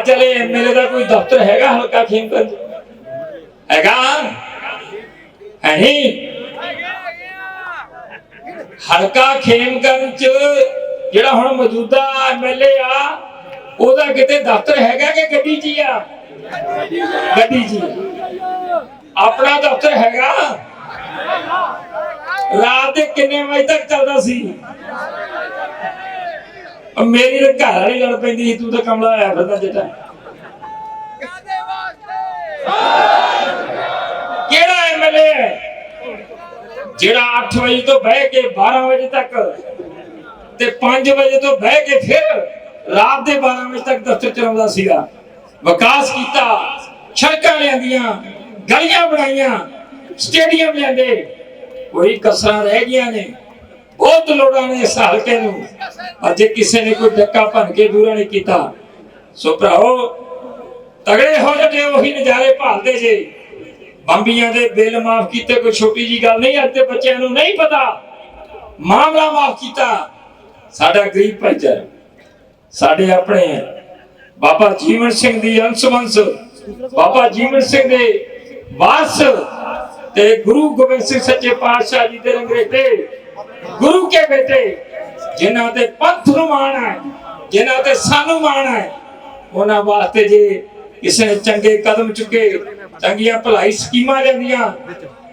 ਅੱਜ ਵਾਲੇ ਐਮਐਲਏ ਦਾ ਕੋਈ ਦਫ਼ਤਰ ਹੈਗਾ ਹਲਕਾ ਖੇਮਕਰ ਹੈਗਾ। ਹੈ ਨਹੀਂ ਹਲਕਾ ਖੇਮਕਰ ਜਿਹੜਾ ਹੁਣ ਮੌਜੂਦਾ ਐਮਐਲਏ ਆ, ਉਹਦਾ ਕਿਤੇ ਦਫ਼ਤਰ ਹੈਗਾ ਕਿ ਗੱਡੀ 'ਚ ਹੀ ਆ? ਗੱਡੀ 'ਚ ਹੀ। ਆਪਣਾ ਦਫ਼ਤਰ ਹੈਗਾ। ਰਾਤ ਦੇ ਕਿੰਨੇ ਵਜੇ ਤੱਕ ਚੱਲਦਾ ਸੀ? ਮੇਰੀ ਤਾਂ ਘਰ ਵਾਲੀ ਲੜ ਪੈਂਦੀ ਸੀ, ਤੂੰ ਤਾਂ ਕਮਲਾ ਆਇਆ ਫਿਰਦਾ ਜੱਟਾ ਕਿਹੜਾ ਐਮਐਲਏ ਜਿਹੜਾ 8 ਵਜੇ ਤੋਂ ਬਹਿ ਕੇ 12 ਵਜੇ ਤੱਕ ਤੇ 5 ਵਜੇ ਤੋਂ ਬਹਿ ਕੇ ਫਿਰ ਰਾਤ ਦੇ 12 ਵਜੇ ਤੱਕ ਦਫ਼ਤਰ ਚਲਾਉਂਦਾ ਸੀਗਾ। ਵਿਕਾਸ ਕੀਤਾ, ਸੜਕਾਂ ਲਿਆਂਦੀਆਂ, ਗਲੀਆਂ ਬਣਾਈਆਂ, ਸਟੇਡੀਅਮ ਲਿਆਂਦੇ। ਕੋਈ ਕਸਰਾਂ ਰਹਿ ਗਈਆਂ ਨੇ। ਬਹੁਤ ਲੋੜਾਂ ਨੇ ਇਸ ਹਲਕੇ ਨੂੰ। ਅੱਜ ਕਿਸੇ ਨੇ ਕੋਈ ਡੱਕਾ ਭੰਨ ਕੇ ਦੂਰਾ ਨਹੀਂ ਕੀਤਾ। ਸੋ ਭਰਾਓ ਤਗੜੇ ਹੋ ਜਾਂਦੇ ਉਹੀ ਨਜ਼ਾਰੇ ਭਾਲਦੇ ਜੇ। ਬੰਬੀਆਂ ਦੇ ਬਿੱਲ ਮਾਫ ਕੀਤੇ ਕੋਈ ਛੋਟੀ ਜੀ ਗੱਲ ਨਹੀਂ, ਅੱਜ ਦੇ ਬੱਚਿਆਂ ਨੂੰ ਨਹੀਂ ਪਤਾ। ਮਾਮਲਾ ਮਾਫ ਕੀਤਾ। ਸਾਡਾ ਗਰੀਬ ਭਾਈਚਾਰਾ, ਸਾਡੇ ਆਪਣੇ ਬਾਬਾ ਜੀਵਨ ਸਿੰਘ ਦੀ ਅੰਸ਼ਵੰਸ਼ ਬਾਬਾ ਜੀਵਨ ਸਿੰਘ ਦੇ ਵਾਸ ਤੇ ਗੁਰੂ ਗੋਬਿੰਦ ਸਿੰਘ ਸੱਚੇ ਪਾਤਸ਼ਾਹ ਜੀ ਦੇ ਰੰਗਰੇਟੇ ਗੁਰੂ ਕੇ ਬੇਟੇ, ਜਿਨ੍ਹਾਂ ਤੇ ਪੰਥ ਨੂੰ ਮਾਣ ਹੈ, ਜਿਨ੍ਹਾਂ ਤੇ ਸਾਨੂੰ ਮਾਣ ਹੈ, ਉਹਨਾਂ ਵਾਸਤੇ ਜੇ ਕਿਸੇ ਨੇ ਚੰਗੇ ਕਦਮ ਚੁੱਕੇ, ਚੰਗੀਆਂ ਭਲਾਈ ਸਕੀਮਾਂ ਜਾਂਦੀਆਂ,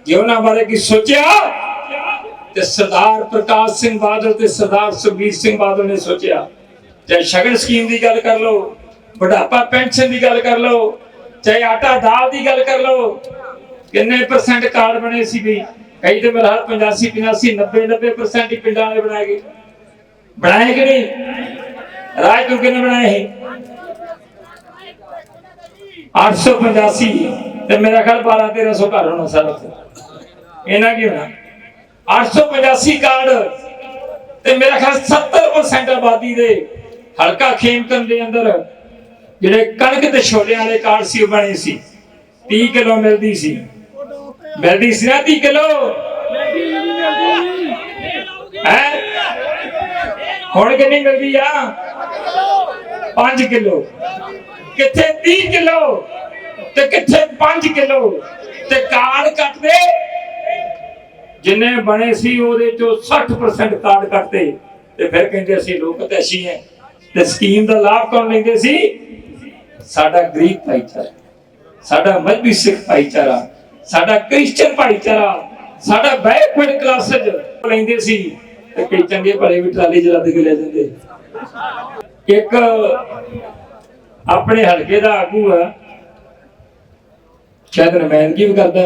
ਜੇ ਉਹਨਾਂ ਬਾਰੇ ਕੀ ਸੋਚਿਆ, ਤੇ ਸਰਦਾਰ ਪ੍ਰਕਾਸ਼ ਸਿੰਘ ਬਾਦਲ ਤੇ ਸਰਦਾਰ ਸੁਖਬੀਰ ਸਿੰਘ ਬਾਦਲ ਨੇ ਸੋਚਿਆ, ਚਾਹੇ ਸ਼ਗਨ ਸਕੀਮ ਦੀ ਗੱਲ ਕਰ ਲਓ, ਬੁਢਾਪਾ ਪੈਨਸ਼ਨ ਦੀ ਗੱਲ ਕਰ ਲਓ, ਚਾਹੇ ਆਟਾ ਦਾਲ ਦੀ ਗੱਲ ਕਰ ਲਓ, ਕਿੰਨੇ ਪਰਸੈਂਟ ਕਾਰਡ ਬਣੇ ਸੀ ਵੀ ਕਈ ਤੇ ਮੇਰਾ 85 85 90 90% ਹੀ ਪਿੰਡਾਂ ਵਾਲੇ ਬਣਾਏ ਗਏ। ਬਣਾਏ ਕਿ ਨਹੀਂ? ਰਾਜ ਤੂੰ ਬਣਾਏ ਸੀ 885 ਤੇ ਮੇਰਾ ਖਿਆਲ 12 1300 ਘਰ ਹੋਣਾ ਸਾਰਾ ਇਹਨਾਂ ਕੀ ਹੋਣਾ? 885 ਕਾਰਡ। ਤੇ ਮੇਰਾ ਖਿਆਲ 70% ਆਬਾਦੀ ਦੇ ਹਲਕਾ ਖੇਮਕਨ ਦੇ ਅੰਦਰ ਜਿਹੜੇ ਕਣਕ ਤੇ ਛੋਲਿਆਂ ਵਾਲੇ ਕਾਰਡ ਸੀ, ਉਹ ਬਣੇ ਸੀ। 30 ਕਿਲੋ ਮਿਲਦੀ ਸੀ। ਮਿਲਦੀ ਸੀ ਨਾ 30 ਕਿਲੋ। ਹੈ? ਹੁਣ ਕਿੰਨੀ ਮਿਲਦੀ ਆ? 5 ਕਿਲੋ। ਕਿੱਥੇ 30 ਕਿਲੋ? ਤੇ ਕਿੱਥੇ 5 ਕਿਲੋ? ਤੇ ਕਾਰਡ ਕੱਟਦੇ ਜਿੰਨੇ ਬਣੇ ਸੀ ਉਹਦੇ ਚੋਂ 60% ਕਾਰਡ ਕੱਟਦੇ ਤੇ ਫਿਰ ਕਹਿੰਦੇ ਅਸੀਂ ਲੋਕ ਤੇ ਅਸੀਂ ਤੇ ਸਕੀਮ ਦਾ ਲਾਭ ਕੌਣ ਲੈਂਦੇ ਸੀ? ਸਾਡਾ ਗਰੀਬ ਭਾਈਚਾਰਾ। ਸਾਡਾ ਮਜ਼ਬੀ ਸਿੱਖ ਭਾਈਚਾਰਾ। ਸਾਡਾ ਕ੍ਰਿਸਚਨ ਭਾਈਚਾਰਾ, ਸਾਡਾ ਬੈਕਵਰਡ ਕਲਾਸਜ ਲੈਂਦੇ ਸੀ ਤੇ ਕਈ ਚੰਗੇ ਭਲੇ ਵੀ ਟਰਾਲੀ ਚ ਲੱਦ ਕੇ ਲੈ ਜਾਂਦੇ। ਇੱਕ ਆਪਣੇ ਹਲਕੇ ਦਾ ਆਗੂ ਆ, ਸ਼ਾਇਦ ਨਮਾਇੰਦਗੀ ਵੀ ਕਰਦਾ,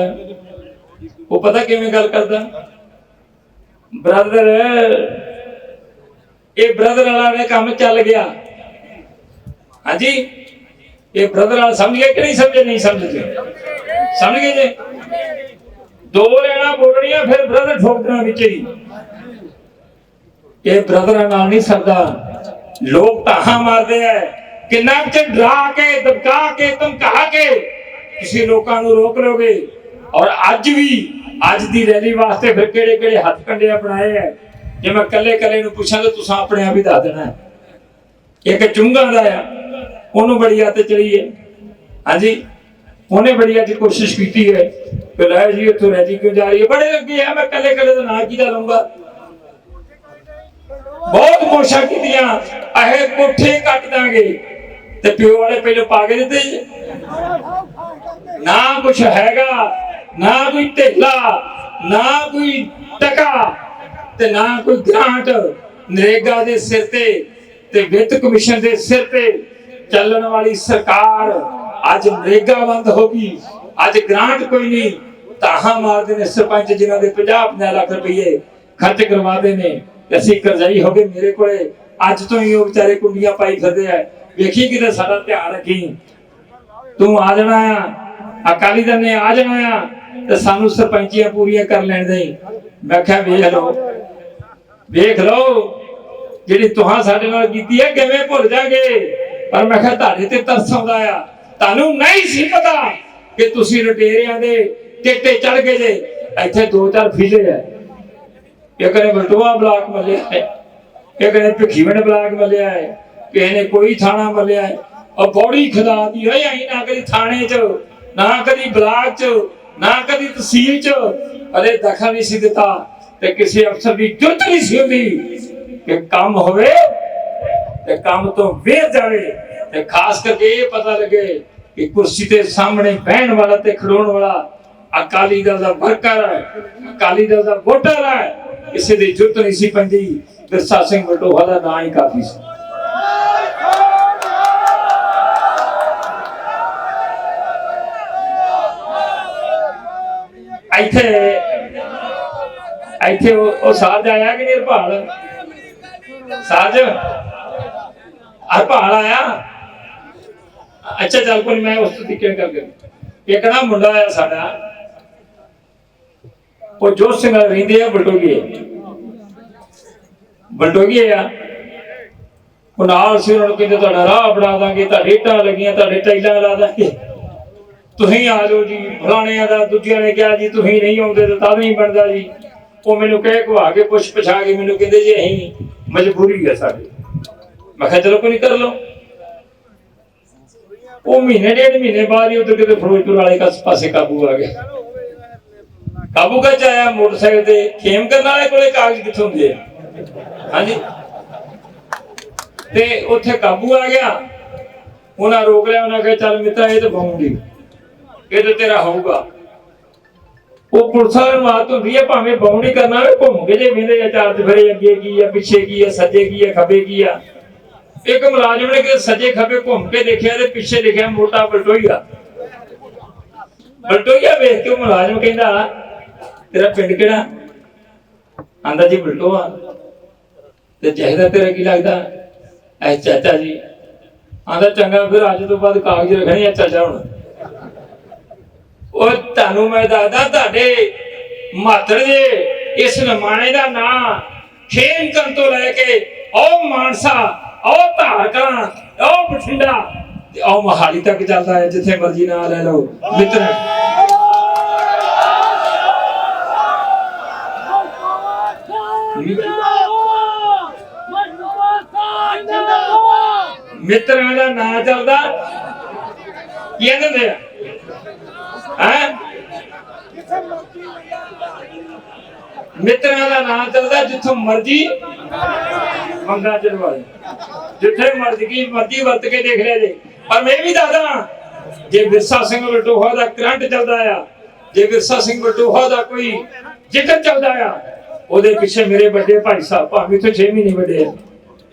ਉਹ ਪਤਾ ਕਿਵੇਂ ਗੱਲ ਕਰਦਾ? ਬ੍ਰਦਰ, ਇਹ ਬ੍ਰਦਰ ਵਾਲਾ ਨੇ ਕੰਮ ਚੱਲ ਗਿਆ। ਹਾਂਜੀ? ਇਹ ਬ੍ਰਦਰ ਵਾਲਾ ਸਮਝ ਗਿਆ ਕਿ ਨਹੀਂ ਸਮਝੇ ਨਹੀਂ ਸਮਝਦੇ ਸਮਝ ਗਏ ਜੇ? ਦੋ ਲੈਣਾ ਬੋਲਣੀਆਂ, ਫਿਰ ਬ੍ਰਦਰ ਠੋਕ ਵਿੱਚ ਹੀ। ਇਹ ਬ੍ਰਦਰਾਂ ਨਾਲ ਨਹੀਂ ਸਰਦਾ। ਲੋਕ ਤਾਹਾਂ ਮਾਰਦੇ ਐ। ਕਿੰਨਾ ਕੁ ਡਰਾ ਕੇ, ਦਬਕਾ ਕੇ, ਧਮਕਾ ਕੇ ਕਿਸੇ ਲੋਕਾਂ ਨੂੰ ਰੋਕ ਲੋਗੇ ਔਰ ਅੱਜ ਵੀ, ਅੱਜ ਦੀ ਰੈਲੀ ਵਾਸਤੇ ਫਿਰ ਕਿਹੜੇ ਕਿਹੜੇ ਹੱਥ ਕੰਡੇ ਬਣਾਏ ਐ? ਜੇ ਮੈਂ ਕੱਲੇ ਕੱਲੇ ਨੂੰ ਪੁੱਛਾਂ ਤਾਂ ਤੁਸੀਂ ਆਪਣੇ ਆਪ ਹੀ ਦੱਸ ਦੇਣਾ ਇੱਕ ਚੁੰਗਾ ਦਾ ਆ। ਉਹਨੂੰ ਬੜੀ ਹੱਥ ਚੜੀ ਹੈ ਹਾਂਜੀ? ਉਹਨੇ ਬੜੀ ਅੱਜ ਕੋਸ਼ਿਸ਼ ਕੀਤੀ ਹੈ। ਕਿ ਲੈ ਜੀ, ਉੱਥੋਂ ਰੈਲੀ ਕਿਉਂ ਜਾ ਰਹੀ ਹੈ? ਬੜੇ ਲੱਗੇ ਆ, ਮੈਂ ਕੱਲੇ ਕੱਲੇ ਦਾ ਨਾਂ ਕਿਹਦਾ ਲਊਂਗਾ? ਬਹੁਤ ਕੋਸ਼ਿਸ਼ਾਂ ਕੀਤੀਆਂ। ਇਹ ਕੋਠੇ ਕੱਟ ਦਾਂਗੇ। ਤੇ ਪਿਓ ਵਾਲੇ ਪਹਿਲਾਂ ਪਾ ਕੇ ਦਿੱਤੇ ਜੀ। ਨਾ ਕੁਛ ਹੈਗਾ, ਨਾ ਕੋਈ ਢੇਲਾ, ਨਾ ਕੋਈ ਟਕਾ ਤੇ ਨਾ ਕੋਈ ਗ੍ਰਾਂਟ। ਨਰੇਗਾ ਦੇ ਸਿਰ ਤੇ ਤੇ ਵਿੱਤ ਕਮਿਸ਼ਨ ਦੇ ਸਿਰ ਤੇ ਚੱਲਣ ਵਾਲੀ ਸਰਕਾਰ ਅੱਜ ਨਰੇਗਾ ਬੰਦ ਹੋ ਗਈ। ਅੱਜ ਗ੍ਰਾਂਟ ਕੋਈ ਨਹੀਂ। ਤਾਹਾਂ ਮਾਰਦੇ ਨੇ ਸਰਪੰਚ ਜਿਨ੍ਹਾਂ ਦੇ 50 50 ਲੱਖ ਰੁਪਏ ਖਰਚ ਕਰਵਾਦੇ ਨੇ। ਅਸੀਂ ਕਰਜ਼ਾਈ ਹੋ ਗਏ ਮੇਰੇ ਕੋਲੇ। ਅੱਜ ਤੋਂ ਹੀ ਉਹ ਵਿਚਾਰੇ ਕੁੰਡੀਆਂ ਪਾਈ ਫਿਰਦੇ ਆ। ਵੇਖੀ ਕਿਤੇ ਸਾਡਾ ਧਿਆਨ ਰੱਖੀ। ਤੂੰ ਆ ਜਾਣਾ ਆ। ਅਕਾਲੀ ਦਲ ਨੇ ਆ ਜਾਣਾ ਆ। ਤੇ ਸਾਨੂੰ ਸਰਪੰਚੀਆਂ ਪੂਰੀਆਂ ਕਰ ਲੈਣ ਦੇ। ਮੈਂ ਕਿਹਾ ਵੇਖ ਲਓ। ਵੇਖ ਲਓ। ਜਿਹੜੀ ਤੁਹਾਂ ਸਾਡੇ ਨਾਲ ਕੀਤੀ ਹੈ, ਕਿਵੇਂ ਭੁੱਲ ਜਾਗੇ? ਪਰ ਮੈਂ ਕਿਹਾ ਤੁਹਾਡੇ ਤੇ ਤਰਸ ਆਉਂਦਾ ਆ। ਤੁਹਾਨੂੰ ਨਹੀਂ ਸੀ ਪਤਾ ਕਿ ਤੁਸੀਂ ਲਟੇਰਿਆਂ ਦੇ ਟੇਟੇ ਚੜ ਗਏ ਜੇ। ਇੱਥੇ ਦੋ ਚਾਰ ਫਿਲੇ ਆ। ਇੱਕ ਨੇ ਬਲਟੋਆ ਬਲਾਕ ਮਲਿਆ ਹੈ, ਇੱਕ ਨੇ ਭਿੱਖੀਵਿੰਡ ਬਲਾਕ ਮਲਿਆ ਹੈ, ਕਿਸੇ ਨੇ ਕੋਈ ਥਾਣਾ ਮਲਿਆ ਹੈ। ਉਹ ਬੌੜੀ ਖੁਦਾ ਦੀ ਹੋਈ ਆਈ ਨਾ ਕਦੀ ਥਾਣੇ 'ਚ, ਨਾ ਕਦੀ ਬਲਾਕ 'ਚ, ਨਾ ਕਦੀ ਤਹਿਸੀਲ 'ਚ। ਅਰੇ ਦਖਲ ਨਹੀਂ ਸੀ ਦਿੱਤਾ ਤੇ ਕਿਸੇ ਅਫਸਰ ਦੀ ਜੁਰਤ ਨਹੀਂ ਸੀ ਹੁੰਦੀ ਕਿ ਕੰਮ ਹੋਵੇ ਤੇ ਕੰਮ ਤੋਂ ਵੇਰ ਜਾਵੇ। ਤੇ ਖਾਸ ਕਰਕੇ ਇਹ ਪਤਾ ਲੱਗੇ ਕਿ ਕੁਰਸੀ ਦੇ ਸਾਹਮਣੇ ਬਹਿਣ ਵਾਲਾ ਤੇ ਖੜੋਣ ਵਾਲਾ ਅਕਾਲੀ ਦਲ ਦਾ ਵਰਕਰ ਹੈ, ਅਕਾਲੀ ਦਲ ਦਾ ਵੋਟਰ ਹੈ। ਕਿਸੇ ਦੀ ਜੁਰਤ ਨਹੀਂ ਸੀ ਪੈਂਦੀ ਵਿਰਸਾ ਸਿੰਘ ਵਟੋਹਾ ਦਾ ਨਾਂ ਹੀ ਕਾਫੀ ਸੀ। ਇੱਥੇ ਇੱਥੇ ਉਹ ਉਹ ਸਾਜ ਆਇਆ ਕਿ ਨਿਰਭਾਲ ਸਾਜ ਹਰਪਾਲ ਆਇਆ? ਅੱਛਾ ਚੱਲ ਕੋਈ ਮੈਂ ਉਸ ਤੋਂ ਟਿੱਕੇ ਕਰਕੇ ਇੱਕ ਨਾ ਮੁੰਡਾ ਆ ਸਾਡਾ, ਉਹ ਜੋਤ ਸਿੰਘ ਨਾਲ ਰਹਿੰਦੇ ਆ ਬਲਟੋਗੀ ਬਲਟੋਗੀ ਆ। ਉਹ ਨਾਲ ਸੀ, ਉਹਨਾਂ ਨੂੰ ਕਹਿੰਦੇ ਤੁਹਾਡਾ ਰਾਹ ਬਣਾ ਦਾਂਗੇ, ਤੁਹਾਡੇ ਇੱਟਾਂ ਲੱਗੀਆਂ, ਤੁਹਾਡੇ ਟਾਈਲਾਂ ਲਾ ਦਾਂਗੇ। ਤੁਸੀਂ ਆ ਜਾਓ ਜੀ, ਫਲਾਣਿਆਂ ਦਾ, ਦੂਜਿਆਂ ਨੇ ਕਿਹਾ ਜੀ, ਤੁਸੀਂ ਨਹੀਂ ਆਉਂਦੇ ਤਾਂ ਤਾਂ ਨਹੀਂ ਬਣਦਾ ਜੀ। ਉਹ ਮੈਨੂੰ ਕਹਿ ਘਵਾ ਕੇ ਪੁੱਛ ਪਛਾ ਕੇ ਮੈਨੂੰ ਕਹਿੰਦੇ ਜੀ, ਅਸੀਂ ਮਜਬੂਰੀ ਹੈ ਸਾਡੀ। ਮੈਂ ਕਿਹਾ ਚਲੋ ਕੋਈ ਨਹੀਂ ਕਰ ਲਓ। ਉਹ ਮਹੀਨੇ ਡੇਢ ਮਹੀਨੇ ਬਾਅਦ ਹੀ ਉਧਰ ਕਿਤੇ ਫਿਰੋਜ਼ਪੁਰ ਵਾਲੇ ਪਾਸੇ ਕਾਬੂ ਆ ਗਿਆ। ਕਾਬੂ ਕਾ ਚ ਆਇਆ ਮੋਟਰਸਾਈਕਲ ਤੇ ਖੇਮ ਕਰਨ ਵਾਲੇ ਕੋਲੇ ਕਾਗਜ਼ ਕਿੱਥੋਂ ਹੁੰਦੇ ਆ? ਹਾਂਜੀ। ਤੇ ਉੱਥੇ ਕਾਬੂ ਆ ਗਿਆ। ਉਹਨਾਂ ਰੋਕ ਲਿਆ ਉਹਨਾਂ ਕਹੇ ਚੱਲ ਮਿੱਤਰਾ ਇਹ ਤਾਂ ਬਾਉਂਡੀ ਇਹ ਤਾਂ ਤੇਰਾ ਹੋਊਗਾ। ਉਹ ਪੁਲਿਸ ਵਾਲੇ ਨੂੰ ਆਦਤ ਹੁੰਦੀ ਹੈ ਭਾਵੇਂ ਬਾਉਂਡੀ ਕਰਨਾ ਹੋਵੇ ਘੁੰਮ ਕੇ ਜੇ ਵੇਂਦੇ ਆ ਚਾਰ ਚਫੇਰੇ ਅੱਗੇ ਕੀ ਆ ਪਿੱਛੇ ਕੀ ਆ ਸੱਜੇ ਕੀ ਆ ਖੱਬੇ ਕੀ ਆ। ਇੱਕ ਮੁਲਾਜ਼ਮ ਨੇ ਕਿ ਸੱਜੇ ਖੱਬੇ ਘੁੰਮ ਕੇ ਦੇਖਿਆ ਤੇ ਪਿੱਛੇ ਲਿਖਿਆ ਮੋਟਾ ਬਲਟੋਈਆ। ਬਲਟੋਈਆ ਵੇਖ ਕੇ ਮੁਲਾਜ਼ਮ ਕਹਿੰਦਾ, ਤੇਰਾ ਪਿੰਡ ਕਿਹੜਾ? ਆਂਦਾ, ਜੀ ਬਲਟੋਆ। ਤੇ ਚਾਹੀਦਾ ਤੇਰਾ ਕੀ ਲੱਗਦਾ? ਐ ਚਾਚਾ ਜੀ। ਆਂਦਾ, ਚੰਗਾ, ਫਿਰ ਅੱਜ ਤੋਂ ਬਾਅਦ ਕਾਗਜ਼ ਰੱਖਣੇ ਆ ਚਾਚਾ ਹੁਣ। ਉਹ ਤੁਹਾਨੂੰ ਮੈਂ ਦੱਸਦਾ, ਤੁਹਾਡੇ ਮਾਤਰ ਦੇ ਇਸ ਨਮਾਣੇ ਦਾ ਨਾਂ ਖੇਮ ਕਰਨ ਤੋਂ ਲੈ ਕੇ ਉਹ ਮਾਨਸਾ ਉਹ ਧਾਰਕਾਂ ਉਹ ਬਠਿੰਡਾ। ਤੇ ਉਹ ਮਹਾਲੀ ਤੱਕ ਚੱਲਦਾ ਹੈ, ਜਿੱਥੇ ਮਰਜ਼ੀ ਨਾਲ ਲੈ ਲਓ। ਮਿੱਤਰ, ਮਿੱਤਰਾਂ ਦਾ ਨਾਂ ਚੱਲਦਾ ਕੀ ਕਹਿੰਦੇ ਆ? ਹੈ? ਮਿੱਤਰਾਂ ਦਾ ਨਾਂ ਚੱਲਦਾ ਜਿੱਥੋਂ ਮਰਜ਼ੀ ਮੰਗਾ ਚਲਵਾਏ ਜਿੱਥੇ ਮਰਜ਼ੀ ਕੀ ਮਰਜ਼ੀ ਵਰਤ ਕੇ ਦੇਖ ਲਿਆ ਜੇ। ਪਰ ਮੈਂ ਵੀ ਦੱਸਦਾ ਜੇ ਵਿਰਸਾ ਸਿੰਘ ਬਲਟੋਹਾ ਦਾ ਕਰੰਟ ਚੱਲਦਾ ਆ, ਜੇ ਵਿਰਸਾ ਸਿੰਘ ਬਲਟੋਹਾ ਦਾ ਕੋਈ ਜ਼ਿਕਰ ਚੱਲਦਾ ਆ, ਉਹਦੇ ਪਿੱਛੇ ਮੇਰੇ ਵੱਡੇ ਭਾਈ ਸਾਹਿਬ, ਭਾਵੇਂ ਇੱਥੇ 6 ਮਹੀਨੇ ਵੱਡੇ ਆ,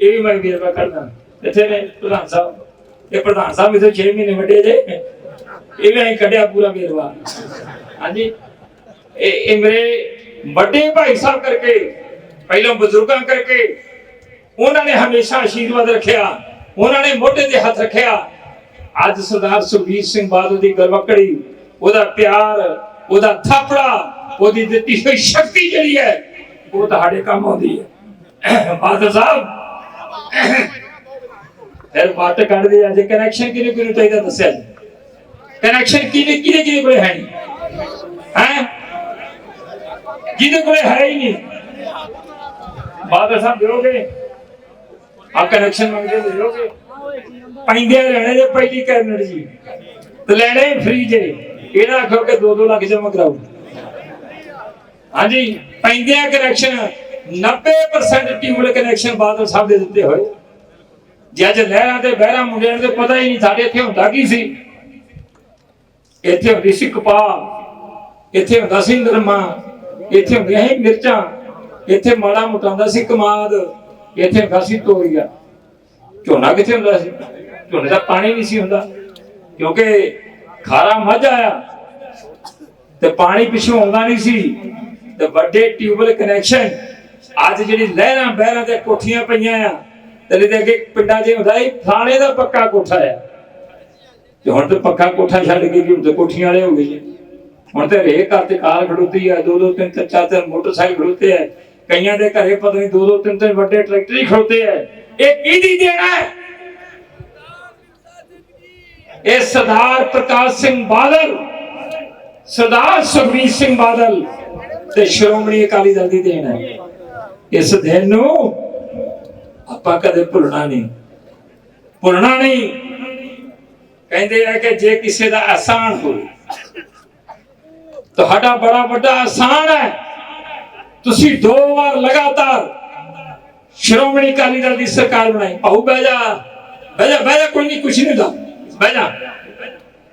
ਇਹ ਵੀ ਮੈਂ ਵੀਰਵਾ ਕਰਦਾ। ਇੱਥੇ ਨੇ ਪ੍ਰਧਾਨ ਸਾਹਿਬ, ਇਹ ਪ੍ਰਧਾਨ ਸਾਹਿਬ ਇੱਥੇ 6 ਮਹੀਨੇ ਵੱਡੇ ਜੇ, ਇਹ ਵੀ ਅਸੀਂ ਕੱਢਿਆ ਪੂਰਾ ਵੇਰਵਾ ਹਾਂਜੀ? ਇਹ ਇਹ ਮੇਰੇ ਵੱਡੇ ਭਾਈ ਸਾਹਿਬ ਕਰਕੇ, ਪਹਿਲਾਂ ਬਜ਼ੁਰਗਾਂ ਕਰਕੇ ਉਹਨਾਂ ਨੇ ਹਮੇਸ਼ਾ ਆਸ਼ੀਰਵਾਦ ਰੱਖਿਆ, ਉਹਨਾਂ ਨੇ ਮੋਢੇ ਤੇ ਹੱਥ ਰੱਖਿਆ। ਅੱਜ ਸਰਦਾਰ ਸੁਖਬੀਰ ਸਿੰਘ ਬਾਦਲ ਦੀ ਗਲਵਕੜੀ ਉਹਦਾ ਪਿਆਰ, ਉਹਦਾ ਥਾਪੜਾ, ਉਹਦੀ ਦਿੱਤੀ ਹੋਈ ਸ਼ਕਤੀ ਜਿਹੜੀ ਹੈ, ਉਹ ਤੁਹਾਡੇ ਕੰਮ ਆਉਂਦੀ ਹੈ। ਬਾਦਲ ਸਾਹਿਬ, ਫਿਰ ਬਾਤ ਕੱਢਦੇ ਆ, ਜੇ ਕਨੈਕਸ਼ਨ ਕਿਹਨੂੰ ਕਿਹਨੂੰ ਚਾਹੀਦਾ ਦੱਸਿਆ ਜੀ? ਕਨੈਕਸ਼ਨ ਕਿਹਨੇ ਕਿਹਨੇ ਕਿਹਨੇ ਕੋਲ ਹੈ ਨਹੀਂ ਹੈ? ਜਿਹਦੇ ਕੋਲ ਹੈ ਹੀ ਨਹੀਂ ਬਾਦਲ ਸਾਹਿਬ ਦਿਓਗੇ ਆ ਕਨੈਕਸ਼ਨ ਮੰਗਦੇ ਦਿਓਗੇ ਪੈਂਦੇ ਰਹਿਣੇ ਜੇ ਪਹਿਲੀ ਕੈਬਨਿਟ ਜੀ। ਤੇ ਲੈਣੇ ਫ੍ਰੀ ਜੇ। ਇਹਦਾ ਆਖੋ ਕਿ 2-2 ਲੱਖ ਜਮਾ ਕਰਾਓ। ਹਾਂਜੀ, ਪੈਂਦੇ ਕਨੈਕਸ਼ਨ 90% ਟਿਊਬਲ ਕਨੈਕਸ਼ਨ ਬਾਦਲ ਸਾਹਿਬ ਦੇ ਦਿੱਤੇ ਹੋਏ। ਜੇ ਅੱਜ ਲਹਿਰਾਂ ਤੇ ਬਹਿਰਾਂ ਮੁੰਡਿਆਂ ਨੂੰ ਤੇ ਪਤਾ ਹੀ ਨਹੀਂ ਸਾਡੇ ਇੱਥੇ ਹੁੰਦਾ ਕੀ ਸੀ। ਇੱਥੇ ਹੁੰਦੀ ਸੀ ਕਪਾਹ, ਇੱਥੇ ਹੁੰਦਾ ਸੀ ਨਰਮਾ, ਇੱਥੇ ਹੁੰਦੀਆਂ ਸੀ ਮਿਰਚਾਂ, ਇੱਥੇ ਮਾੜਾ ਮੋਟਾ ਹੁੰਦਾ ਸੀ ਕਮਾਦ। ਇੱਥੇ ਹੁੰਦਾ ਸੀ ਆ। ਝੋਨਾ ਕਿੱਥੇ ਹੁੰਦਾ ਸੀ? ਝੋਨੇ ਦਾ ਪਾਣੀ ਨਹੀਂ ਸੀ ਹੁੰਦਾ। ਕਿਉਂਕਿ ਖਾਰਾ ਮੱਝ ਆਇਆ। ਤੇ ਪਾਣੀ ਪਿੱਛੋਂ ਆਉਂਦਾ ਨਹੀਂ ਸੀ। ਤੇ ਵੱਡੇ ਟਿਊਬਲ ਕਨੈਕਸ਼ਨ। ਅੱਜ ਜਿਹੜੀ ਲਹਿਰਾਂ ਬਹਿਰਾਂ ਤੇ ਕੋਠੀਆਂ ਪਈਆਂ ਆ। ਤੇ ਇਹਦੇ ਅੱਗੇ ਪਿੰਡਾਂ 'ਚ ਹੁੰਦਾ ਸੀ, ਫਲਾਣੇ ਦਾ ਪੱਕਾ ਕੋਠਾ ਆ। ਤੇ ਹੁਣ ਤੇ ਪੱਕਾ ਕੋਠਾ ਛੱਡ ਕੇ ਵੀ ਹੁਣ ਤੇ ਕੋਠੀਆਂ ਵਾਲੇ ਹੋ ਗਏ ਹੁਣ ਤੇ ਰੇ ਘਰ ਤੇ ਕਾਰ ਖੜੋਤੀ ਆ ਦੋ ਦੋ ਤਿੰਨ ਤਿੰਨ ਚਾਰ ਚਾਰ ਮੋਟਰਸਾਈਕਲ ਖੜੋਤੇ ਆ। ਕਈਆਂ ਦੇ ਘਰੇ ਪਤਾ ਨਹੀਂ ਦੋ ਦੋ, ਤਿੰਨ ਤਿੰਨ ਵੱਡੇ ਟਰੈਕਟਰ ਹੀ ਖੜੋਤੇ ਆ। ਇਹ ਕਿਹਦੀ ਦੇਣਾ ਹੈ? ਇਹ ਸਰਦਾਰ ਪ੍ਰਕਾਸ਼ ਸਿੰਘ ਬਾਦਲ, ਸਰਦਾਰ ਸੁਖਬੀਰ ਸਿੰਘ ਬਾਦਲ ਤੇ ਸ਼੍ਰੋਮਣੀ ਅਕਾਲੀ ਦਲ ਦੀ ਦੇਣ ਹੈ। ਇਸ ਦਿਨ ਨੂੰ ਆਪਾਂ ਕਦੇ ਭੁੱਲਣਾ ਨਹੀਂ। ਭੁੱਲਣਾ ਨਹੀਂ। ਕਹਿੰਦੇ ਆ ਕਿ ਜੇ ਕਿਸੇ ਦਾ ਆਸਾਨ ਹੋਵੇ, ਤੁਹਾਡਾ ਬੜਾ ਵੱਡਾ ਆਸਾਨ ਹੈ। ਤੁਸੀਂ ਦੋ ਵਾਰ ਲਗਾਤਾਰ ਸ਼੍ਰੋਮਣੀ ਅਕਾਲੀ ਦਲ ਦੀ ਸਰਕਾਰ ਬਣਾਈ। ਭਾਊ ਬਹਿ ਜਾ। ਬਹਿ ਜਾ ਬਹਿ ਜਾ, ਕੋਈ ਨਹੀਂ, ਕੁਛ ਨਹੀਂ ਦਾ ਬਹਿ ਜਾ।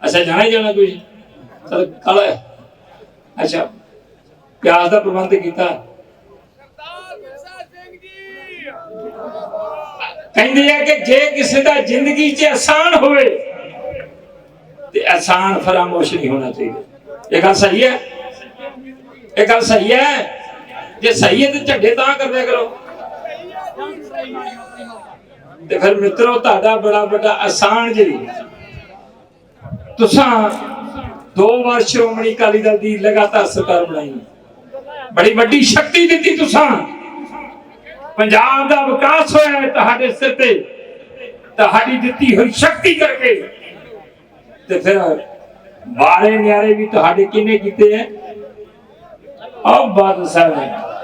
ਅੱਛਾ, ਜਾਣਾ ਹੀ ਜਾਣਾ ਕੋਈ। ਚਲ ਕੱਲ ਅੱਛਾ ਪਿਆਸ ਦਾ ਪ੍ਰਬੰਧ ਕੀਤਾ। ਕਹਿੰਦੇ ਆ ਕਿ ਜੇ ਕਿਸੇ ਦਾ ਜ਼ਿੰਦਗੀ 'ਚ ਆਸਾਨ ਹੋਵੇ, ਤੇ ਆਸਾਨ ਫਰਾਮੋਸ਼ ਨਹੀਂ ਹੋਣਾ ਚਾਹੀਦਾ। ਇਹ ਗੱਲ ਸਹੀ ਹੈ? ਇਹ ਗੱਲ ਸਹੀ ਹੈ? ਜੇ ਸਹੀ ਹੈ ਤੇ ਝੰਡੇ ਤਾਂ ਕਰਦਿਆ ਕਰੋ। ਤੇ ਫਿਰ ਮਿੱਤਰੋ, ਤੁਹਾਡਾ ਬੜਾ ਵੱਡਾ ਆਸਾਨ ਜੀ ਤੁਸਾਂ ਦੋ ਵਾਰ ਸ਼੍ਰੋਮਣੀ ਅਕਾਲੀ ਦਲ ਦੀ ਲਗਾਤਾਰ ਸਰਕਾਰ ਬਣਾਈ। ਬੜੀ ਵੱਡੀ ਸ਼ਕਤੀ ਦਿੱਤੀ ਤੁਸਾਂ। ਪੰਜਾਬ ਦਾ ਵਿਕਾਸ ਹੋਇਆ ਹੈ ਤੁਹਾਡੇ ਸਿਰ ਤੇ। ਤੁਹਾਡੀ ਦਿੱਤੀ ਹੋਈ ਸ਼ਕਤੀ ਕਰਕੇ। ਤੇ ਫਿਰ ਬਾਰੇ ਨਿਆਰੇ ਵੀ ਤੁਹਾਡੇ ਕਿਨੇ ਕੀਤੇ ਹੈ? ਆਹ ਬਾਤ ਸਾਹਿਬ